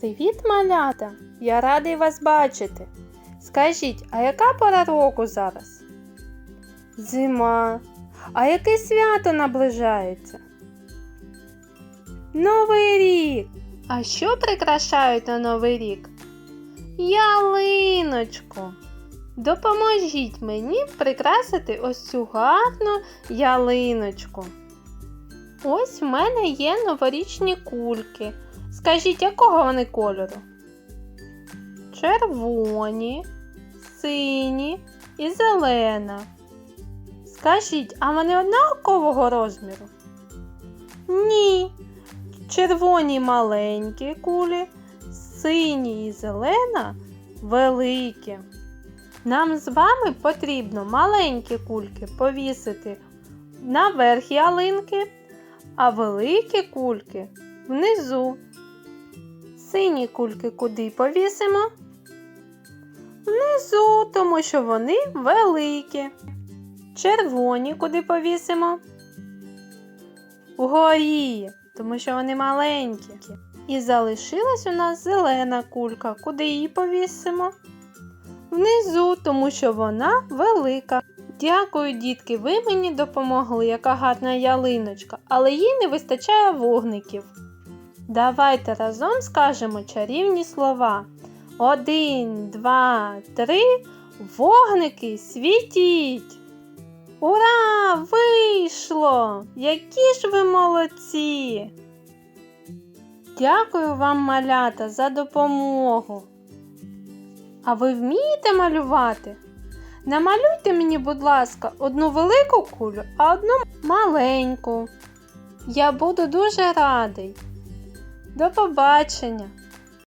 Привіт, малята! Я радий вас бачити. Скажіть, а яка пора року зараз? Зима. А яке свято наближається? Новий рік. А що прикрашають на Новий рік? Ялиночку. Допоможіть мені прикрасити ось цю гарну ялиночку. Ось в мене є новорічні кульки. Скажіть, якого вони кольору? Червоні, сині і зелена. Скажіть, а вони однакового розміру? Ні. Червоні маленькі кулі, сині і зелена великі. Нам з вами потрібно маленькі кульки повісити на верх ялинки, а великі кульки внизу. Сині кульки куди повісимо? Внизу, тому що вони великі. Червоні куди повісимо? Вгорі, тому що вони маленькі. І залишилась у нас зелена кулька. Куди її повісимо? Внизу, тому що вона велика. Дякую, дітки, ви мені допомогли, яка гарна ялиночка, але їй не вистачає вогників. Давайте разом скажемо чарівні слова. Один, два, три. Вогники світіть. Ура! Вийшло! Які ж ви молодці! Дякую вам, малята, за допомогу. А ви вмієте малювати? Намалюйте мені, будь ласка, одну велику кулю, а одну маленьку. Я буду дуже радий. До побачення!